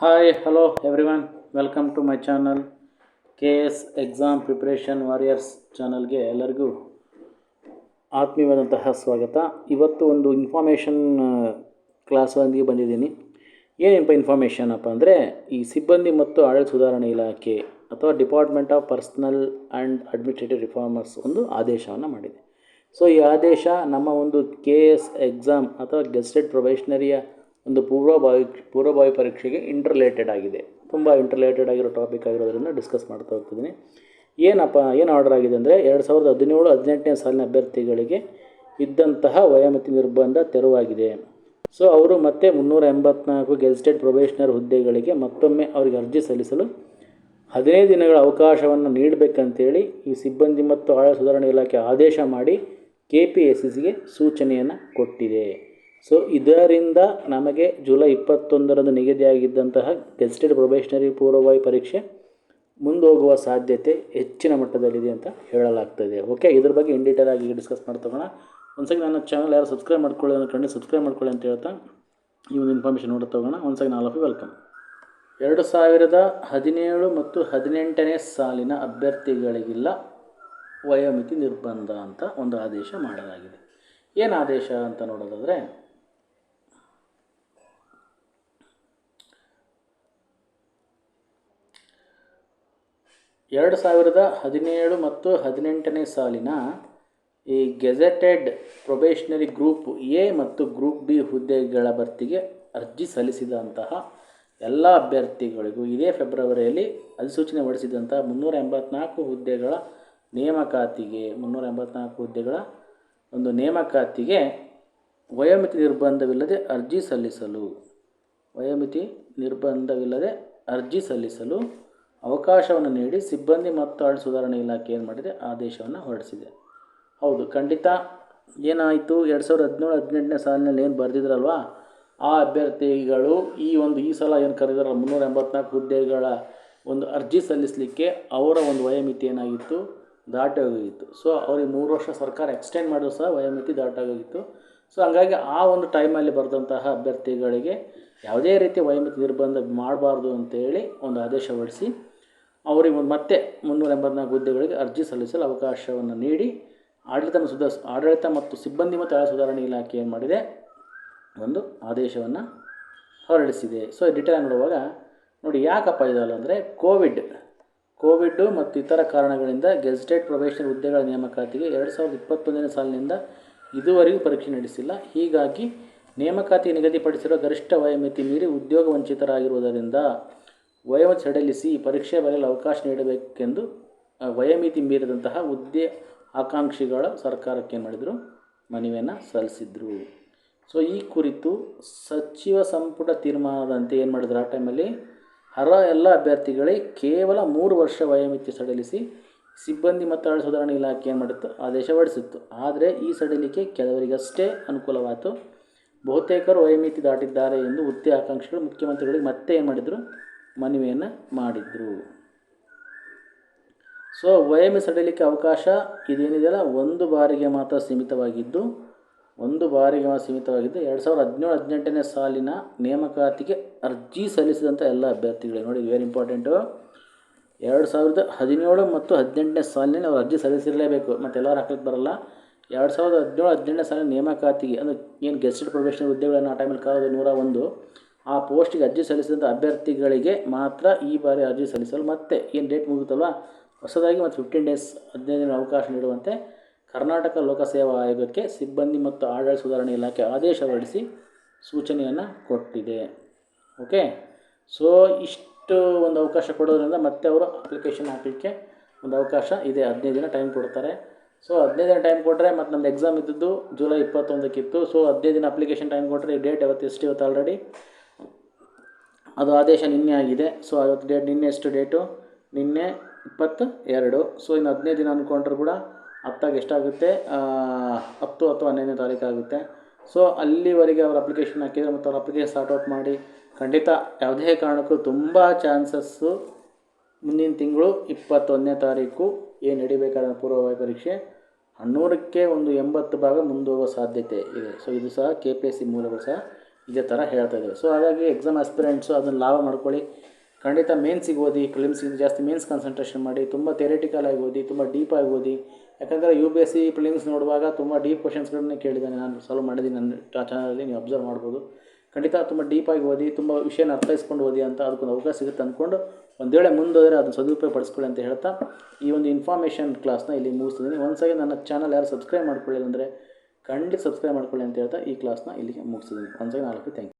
Hi hello everyone welcome to my channel K S exam preparation warriors ಚಾನಲ್ಗೆ ಎಲ್ಲರಿಗೂ ಆತ್ಮೀಯವಾದಂತಹ ಸ್ವಾಗತ. ಇವತ್ತು ಒಂದು ಇನ್ಫಾರ್ಮೇಷನ್ ಕ್ಲಾಸೊಂದಿಗೆ ಬಂದಿದ್ದೀನಿ. ಏನಪ್ಪ ಅಪ್ಪ ಅಂದರೆ, ಈ ಸಿಬ್ಬಂದಿ ಮತ್ತು ಆಡಳಿತ ಸುಧಾರಣೆ ಇಲಾಖೆ ಅಥವಾ department of personnel and administrative reformers ಒಂದು ಆದೇಶವನ್ನು ಮಾಡಿದೆ. ಸೊ ಈ ಆದೇಶ ನಮ್ಮ ಒಂದು ಕೆ ಎಸ್ ಎಕ್ಸಾಮ್ ಅಥವಾ ಗೆಸ್ಟೆಡ್ ಪ್ರೊಬೇಷನರಿಯ ಒಂದು ಪೂರ್ವಭಾವಿ ಪೂರ್ವಭಾವಿ ಪರೀಕ್ಷೆಗೆ ಇಂಟರ್ಲೇಟೆಡ್ ಆಗಿದೆ. ತುಂಬ ಇಂಟರ್ಲೇಟೆಡ್ ಆಗಿರೋ ಟಾಪಿಕ್ ಆಗಿರೋದರಿಂದ ಡಿಸ್ಕಸ್ ಮಾಡ್ತಾ ಹೋಗ್ತಿದ್ದೀನಿ ಏನಪ್ಪ, ಏನು ಆರ್ಡರ್ ಆಗಿದೆ ಅಂದರೆ ಎರಡು ಸಾವಿರದ ಹದಿನೇಳು, ಹದಿನೆಂಟನೇ ಸಾಲಿನ ಅಭ್ಯರ್ಥಿಗಳಿಗೆ ಇದ್ದಂತಹ ವಯೋಮಿತಿ ನಿರ್ಬಂಧ ತೆರವಾಗಿದೆ. ಸೊ ಅವರು ಮತ್ತೆ ಮುನ್ನೂರ ಎಂಬತ್ನಾಲ್ಕು ಗೆಜಿಸ್ಟೆಡ್ ಪ್ರೊಬೇಷನರ್ ಹುದ್ದೆಗಳಿಗೆ ಮತ್ತೊಮ್ಮೆ ಅವರಿಗೆ ಅರ್ಜಿ ಸಲ್ಲಿಸಲು ಹದಿನೈದು ದಿನಗಳ ಅವಕಾಶವನ್ನು ನೀಡಬೇಕಂತೇಳಿ ಈ ಸಿಬ್ಬಂದಿ ಮತ್ತು ಆಳ ಸುಧಾರಣೆ ಇಲಾಖೆ ಆದೇಶ ಮಾಡಿ ಕೆ ಪಿ ಎಸ್ ಸಿಗೆ ಸೂಚನೆಯನ್ನು ಕೊಟ್ಟಿದೆ. ಸೊ ಇದರಿಂದ ನಮಗೆ ಜುಲೈ ಇಪ್ಪತ್ತೊಂದರಂದು ನಿಗದಿಯಾಗಿದ್ದಂತಹ ಗೆಸ್ಟೆಡ್ ಪ್ರೊಬೇಷನರಿ ಪೂರ್ವಭಾವಿ ಪರೀಕ್ಷೆ ಮುಂದೋಗುವ ಸಾಧ್ಯತೆ ಹೆಚ್ಚಿನ ಮಟ್ಟದಲ್ಲಿದೆ ಅಂತ ಹೇಳಲಾಗ್ತದೆ. ಓಕೆ ಇದ್ರ ಬಗ್ಗೆ ಇನ್ ಡೀಟೇಲ್ ಆಗಿ ಡಿಸ್ಕಸ್ ಮಾಡ್ತೋಗೋಣ ಒಂದ್ಸಲ ನನ್ನ ಚಾನಲ್ ಯಾರು ಸಬ್ಸ್ಕ್ರೈಬ್ ಮಾಡ್ಕೊಳ್ಳಿ ಕಂಡು ಸಬ್ಸ್ಕ್ರೈಬ್ ಮಾಡ್ಕೊಳ್ಳಿ ಅಂತ ಹೇಳ್ತಾ ಈ ಒಂದು ಇನ್ಫಾರ್ಮೇಷನ್ ನೋಡ್ತಾ ಹೋಗೋಣ ಒಂದ್ಸಲ ನಾಲ್ ಆಫ್ ವೆಲ್ಕಮ್ ಎರಡು ಸಾವಿರದ ಹದಿನೇಳು ಮತ್ತು ಹದಿನೆಂಟನೇ ಸಾಲಿನ ಅಭ್ಯರ್ಥಿಗಳಿಗಿಲ್ಲ ವಯೋಮಿತಿ ನಿರ್ಬಂಧ ಅಂತ ಒಂದು ಆದೇಶ ಮಾಡಲಾಗಿದೆ. ಏನು ಆದೇಶ ಅಂತ ನೋಡೋದಾದರೆ ಎರಡು ಸಾವಿರದ ಹದಿನೇಳು ಮತ್ತು ಹದಿನೆಂಟನೇ ಸಾಲಿನ ಈ ಗೆಜೆಟೆಡ್ ಪ್ರೊಬೇಷನರಿ ಗ್ರೂಪ್ ಎ ಮತ್ತು ಗ್ರೂಪ್ ಬಿ ಹುದ್ದೆಗಳ ಭರ್ತಿಗೆ ಅರ್ಜಿ ಸಲ್ಲಿಸಿದಂತಹ ಎಲ್ಲ ಅಭ್ಯರ್ಥಿಗಳಿಗೂ ಇದೇ ಫೆಬ್ರವರಿಯಲ್ಲಿ ಅಧಿಸೂಚನೆ ಹೊರಡಿಸಿದಂಥ ಮುನ್ನೂರ ಎಂಬತ್ನಾಲ್ಕು ಹುದ್ದೆಗಳ ನೇಮಕಾತಿಗೆ, ಮುನ್ನೂರ ಎಂಬತ್ನಾಲ್ಕು ಹುದ್ದೆಗಳ ಒಂದು ನೇಮಕಾತಿಗೆ ವಯೋಮಿತಿ ನಿರ್ಬಂಧವಿಲ್ಲದೆ ಅರ್ಜಿ ಸಲ್ಲಿಸಲು, ವಯೋಮಿತಿ ನಿರ್ಬಂಧವಿಲ್ಲದೆ ಅರ್ಜಿ ಸಲ್ಲಿಸಲು ಅವಕಾಶವನ್ನು ನೀಡಿ ಸಿಬ್ಬಂದಿ ಮತ್ತು ಆಳ್ ಸುಧಾರಣೆ ಇಲಾಖೆ ಏನು ಮಾಡಿದೆ? ಆದೇಶವನ್ನು ಹೊರಡಿಸಿದೆ. ಹೌದು, ಖಂಡಿತ ಏನಾಯಿತು? ಎರಡು ಸಾವಿರದ ಹದಿನೇಳು, ಹದಿನೆಂಟನೇ ಸಾಲಿನಲ್ಲಿ ಏನು ಬರೆದಿದ್ರಲ್ವ? ಆ ಅಭ್ಯರ್ಥಿಗಳು ಈ ಒಂದು, ಈ ಸಲ ಏನು ಕರೆದಿರಲ್ಲ ಮುನ್ನೂರ ಎಂಬತ್ನಾಲ್ಕು ಹುದ್ದೆಗಳ ಒಂದು ಅರ್ಜಿ ಸಲ್ಲಿಸಲಿಕ್ಕೆ ಅವರ ಒಂದು ವಯೋಮಿತಿ ಏನಾಗಿತ್ತು? ದಾಟಿ ಹೋಗಿತ್ತು ಸೊ ಅವ್ರಿಗೆ ಮೂರು ವರ್ಷ ಸರ್ಕಾರ ಎಕ್ಸ್ಟೆಂಡ್ ಮಾಡಿದ್ರು ಸಹ ವಯೋಮಿತಿ ದಾಟಾಗೋಗಿತ್ತು ಸೊ ಹಂಗಾಗಿ ಆ ಒಂದು ಟೈಮಲ್ಲಿ ಬರೆದಂತಹ ಅಭ್ಯರ್ಥಿಗಳಿಗೆ ಯಾವುದೇ ರೀತಿಯ ವಯೋಮಿತಿ ನಿರ್ಬಂಧ ಮಾಡಬಾರ್ದು ಅಂತೇಳಿ ಒಂದು ಆದೇಶ ಹೊರಡಿಸಿ ಅವರಿಗೆ ಮತ್ತೆ ಮುನ್ನೂರ ಎಂಬತ್ನಾಲ್ಕು ಹುದ್ದೆಗಳಿಗೆ ಅರ್ಜಿ ಸಲ್ಲಿಸಲು ಅವಕಾಶವನ್ನು ನೀಡಿ ಆಡಳಿತ ಸುಧಾ ಆಡಳಿತ ಮತ್ತು ಸಿಬ್ಬಂದಿ ಮತ್ತು ಆಡಳಿತ ಸುಧಾರಣೆ ಇಲಾಖೆ ಏನು ಮಾಡಿದೆ? ಒಂದು ಆದೇಶವನ್ನು ಹೊರಡಿಸಿದೆ. ಸೊ ಡಿಟೇಲ್ ನೋಡುವಾಗ ನೋಡಿ ಯಾಕಪ್ಪ ಇದಲ್ಲ ಅಂದರೆ ಕೋವಿಡ್ ಕೋವಿಡ್ಡು ಮತ್ತು ಇತರ ಕಾರಣಗಳಿಂದ ಗೆಜೆಟೆಡ್ ಪ್ರೊಬೇಷನ್ ಹುದ್ದೆಗಳ ನೇಮಕಾತಿಗೆ ಎರಡು ಸಾವಿರದ ಇಪ್ಪತ್ತೊಂದನೇ ಸಾಲಿನಿಂದ ಇದುವರೆಗೂ ಪರೀಕ್ಷೆ ನಡೆಸಿಲ್ಲ. ಹೀಗಾಗಿ ನೇಮಕಾತಿ ನಿಗದಿಪಡಿಸಿರುವ ಗರಿಷ್ಠ ವಯೋಮಿತಿ ಮೀರಿ ಉದ್ಯೋಗ ವಂಚಿತರಾಗಿರುವುದರಿಂದ ವಯೋಮಿತಿ ಸಡಿಲಿಸಿ ಪರೀಕ್ಷೆ ಬರೆಯಲು ಅವಕಾಶ ನೀಡಬೇಕೆಂದು ವಯೋಮಿತಿ ಮೀರಿದಂತಹ ಹುದ್ದೆ ಆಕಾಂಕ್ಷಿಗಳ ಸರ್ಕಾರಕ್ಕೆ ಏನು ಮಾಡಿದರು? ಮನವಿಯನ್ನು ಸಲ್ಲಿಸಿದರು. ಸೊ ಈ ಕುರಿತು ಸಚಿವ ಸಂಪುಟ ತೀರ್ಮಾನದಂತೆ ಏನು ಮಾಡಿದ್ರು? ಆ ಟೈಮಲ್ಲಿ ಅರ್ಹ ಎಲ್ಲ ಅಭ್ಯರ್ಥಿಗಳಿಗೆ ಕೇವಲ ಮೂರು ವರ್ಷ ವಯೋಮಿತಿ ಸಡಿಲಿಸಿ ಸಿಬ್ಬಂದಿ ಮತ್ತು ಸುಧಾರಣೆ ಇಲಾಖೆ ಏನು ಮಾಡಿತ್ತು? ಆದೇಶ ಹೊರಡಿಸಿತ್ತು. ಆದರೆ ಈ ಸಡಿಲಿಕೆ ಕೆಲವರಿಗಷ್ಟೇ ಅನುಕೂಲವಾಯಿತು. ಬಹುತೇಕರು ವಯೋಮಿತಿ ದಾಟಿದ್ದಾರೆ ಎಂದು ಹುದ್ದೆ ಆಕಾಂಕ್ಷಿಗಳು, ಮುಖ್ಯಮಂತ್ರಿಗಳಿಗೆ ಮತ್ತೆ ಏನು ಮಾಡಿದರು? ಮನವಿಯನ್ನು ಮಾಡಿದರು. ಸೊ ವಯಮ ಸಡಿಲಿಕೆ ಅವಕಾಶ ಇದೇನಿದೆಯಲ್ಲ? ಒಂದು ಬಾರಿಗೆ ಮಾತ್ರ ಸೀಮಿತವಾಗಿದ್ದು, ಒಂದು ಬಾರಿಗೆ ಮಾತ್ರ ಸೀಮಿತವಾಗಿದ್ದು ಎರಡು ಸಾವಿರದ ಹದಿನೇಳು, ಹದಿನೆಂಟನೇ ಸಾಲಿನ ನೇಮಕಾತಿಗೆ ಅರ್ಜಿ ಸಲ್ಲಿಸಿದಂಥ ಎಲ್ಲ ಅಭ್ಯರ್ಥಿಗಳು. ನೋಡಿ ವೆರಿ ಇಂಪಾರ್ಟೆಂಟು ಎರಡು ಸಾವಿರದ ಹದಿನೇಳು ಮತ್ತು ಹದಿನೆಂಟನೇ ಸಾಲಿನಲ್ಲಿ ಅವರು ಅರ್ಜಿ ಸಲ್ಲಿಸಿರಲೇಬೇಕು. ಮತ್ತು ಎಲ್ಲರೂ ಹಾಕಲಿಕ್ಕೆ ಬರಲ್ಲ. ಎರಡು ಸಾವಿರದ ಹದಿನೇಳು, ಹದಿನೆಂಟನೇ ಸಾಲಿನ ನೇಮಕಾತಿಗೆ, ಅಂದರೆ ಏನು ಗೆಸ್ಟೆಡ್ ಪ್ರೊಫೆಷನಲ್ ಹುದ್ದೆಗಳನ್ನು ಆ ಟೈಮಲ್ಲಿ ಕಾಲೋದು ನೂರ ಒಂದು. ಆ ಪೋಸ್ಟಿಗೆ ಅರ್ಜಿ ಸಲ್ಲಿಸಿದಂಥ ಅಭ್ಯರ್ಥಿಗಳಿಗೆ ಮಾತ್ರ ಈ ಬಾರಿ ಅರ್ಜಿ ಸಲ್ಲಿಸಲು ಮತ್ತೆ ಏನು ಡೇಟ್ ಮುಗಿತಲ್ವ ಹೊಸದಾಗಿ ಮತ್ತು ಫಿಫ್ಟೀನ್ ಡೇಸ್ ಹದಿನೈದು ದಿನ ಅವಕಾಶ ನೀಡುವಂತೆ ಕರ್ನಾಟಕ ಲೋಕಸೇವಾ ಆಯೋಗಕ್ಕೆ ಸಿಬ್ಬಂದಿ ಮತ್ತು ಆಡಳಿತ ಸುಧಾರಣೆ ಇಲಾಖೆ ಆದೇಶ ಹೊರಡಿಸಿ ಸೂಚನೆಯನ್ನು ಕೊಟ್ಟಿದೆ. ಓಕೆ ಸೊ ಇಷ್ಟು ಒಂದು ಅವಕಾಶ ಕೊಡೋದ್ರಿಂದ ಮತ್ತೆ ಅವರು ಅಪ್ಲಿಕೇಶನ್ ಹಾಕಲಿಕ್ಕೆ ಒಂದು ಅವಕಾಶ ಇದೆ. ಹದಿನೈದು ದಿನ ಟೈಮ್ ಕೊಡ್ತಾರೆ. ಸೊ ಹದಿನೈದು ದಿನ ಟೈಮ್ ಕೊಟ್ಟರೆ ಮತ್ತು ನಮ್ಮದು ಎಕ್ಸಾಮ್ ಇದ್ದದ್ದು ಜುಲೈ ಇಪ್ಪತ್ತೊಂದಕ್ಕಿತ್ತು. ಸೊ ಹದಿನೈದು ದಿನ ಅಪ್ಲಿಕೇಶನ್ ಟೈಮ್ ಕೊಟ್ಟರೆ ಈ ಡೇಟ್ ಯಾವತ್ತು ಎಷ್ಟು ಇವತ್ತು ಆಲ್ರೆಡಿ ಅದು ಆದೇಶ ನಿನ್ನೆ ಆಗಿದೆ. ಸೊ ಅವತ್ತು ಡೇಟ್ ನಿನ್ನೆ ಎಷ್ಟು ಡೇಟು ನಿನ್ನೆ ಇಪ್ಪತ್ತು ಎರಡು ಸೊ ಇನ್ನು ಹದಿನೈದು ದಿನ ಅಂದ್ಕೊಂಡ್ರು ಕೂಡ ಹತ್ತಾಗ ಎಷ್ಟಾಗುತ್ತೆ? ಹತ್ತು ಅಥವಾ ಹನ್ನೊಂದನೇ ತಾರೀಕು ಆಗುತ್ತೆ. ಸೊ ಅಲ್ಲಿವರೆಗೆ ಅವ್ರ ಅಪ್ಲಿಕೇಶನ್ ಹಾಕಿದರೆ ಮತ್ತು ಅವ್ರ ಅಪ್ಲಿಕೇಶನ್ ಸಾರ್ಟ್ ಔಟ್ ಮಾಡಿ ಖಂಡಿತ ಯಾವುದೇ ಕಾರಣಕ್ಕೂ ತುಂಬ ಚಾನ್ಸಸ್ಸು ಮುಂದಿನ ತಿಂಗಳು ಇಪ್ಪತ್ತೊಂದನೇ ತಾರೀಕು ಏನು ನಡಿಬೇಕಾದ ಪೂರ್ವಭಾವಿ ಪರೀಕ್ಷೆ? ಹನ್ನೂರಕ್ಕೆ ಒಂದು ಎಂಬತ್ತು ಭಾಗ ಮುಂದೋಗೋ ಸಾಧ್ಯತೆ ಇದೆ. ಸೊ ಇದು ಸಹ ಕೆ ಪಿ ಎಸ್ ಸಿ ಮೂಲಗಳು ಸಹ ಇದೇ ಥರ ಹೇಳ್ತಾ ಇದ್ದಾರೆ. ಸೊ ಹಾಗಾಗಿ ಎಕ್ಸಾಮ್ ಆಸ್ಪಿರೆಂಟ್ಸು ಅದನ್ನು ಲಾಭ ಮಾಡ್ಕೊಳ್ಳಿ. ಖಂಡಿತ ಮೇನ್ಸಿಗೆ ಓದಿ ಪ್ರಿಲಿಮ್ಸಿಂದ ಜಾಸ್ತಿ ಮೇನ್ಸ್ ಕಾನ್ಸಂಟ್ರೇಷನ್ ಮಾಡಿ, ತುಂಬ ಥಿಯರಿಟಿಕಲ್ ಆಗಿ ಓದಿ, ತುಂಬ ಡೀಪಾಗಿ ಓದಿ. ಯಾಕಂದರೆ U P S C prelims ನೋಡುವಾಗ ತುಂಬ ಡೀಪ್ ಕ್ವಶನ್ಸ್ಗಳನ್ನೇ ಕೇಳಿದ್ದಾನೆ ನಾನು. ಸಾಲ್ವ್ ಮಾಡಿದ್ದೀನಿ ನನ್ನ ಚಾನಲಲ್ಲಿ ನೀವು ಅಬ್ಸರ್ವ್ ಮಾಡ್ಬೋದು. ಖಂಡಿತ ತುಂಬ ಡೀಪಾಗಿ ಓದಿ, ತುಂಬ ವಿಷಯನ ಅರ್ಥೈಸ್ಕೊಂಡು ಓದಿ ಅಂತ ಅದಕ್ಕೊಂದು ಅವಕಾಶ ಸಿಗುತ್ತೆ ಅಂದ್ಕೊಂಡು ಒಂದು ವೇಳೆ ಮುಂದೋದರೆ ಅದನ್ನು ಸದುಪಯೋಗ ಪಡಿಸ್ಕೊಳ್ಳಿ ಅಂತ ಹೇಳ್ತಾ ಈ ಒಂದು ಇನ್ಫಾರ್ಮೇಷನ್ ಕ್ಲಾಸ್ನ ಇಲ್ಲಿ ಮುಗಿಸ್ತಿದ್ದೀನಿ. ಒಂದ್ಸಾಗಿ ನನ್ನ ಚಾನಲ್ ಯಾರು ಸಬ್ಸ್ಕ್ರೈಬ್ ಮಾಡ್ಕೊಳ್ಳಿಲ್ಲ ಅಂದರೆ ಖಂಡಿತ ಸಬ್ಸ್ಕ್ರೈಬ್ ಮಾಡ್ಕೊಳ್ಳಿ ಅಂತ ಹೇಳ್ತಾ ಈ ಕ್ಲಾಸ್ನ ಇಲ್ಲಿಗೆ ಮುಗಿಸಿದ್ದೀನಿ ಒಂದ್ಸರಿ ನಾಲ್ಕು ಥ್ಯಾಂಕ್ ಯು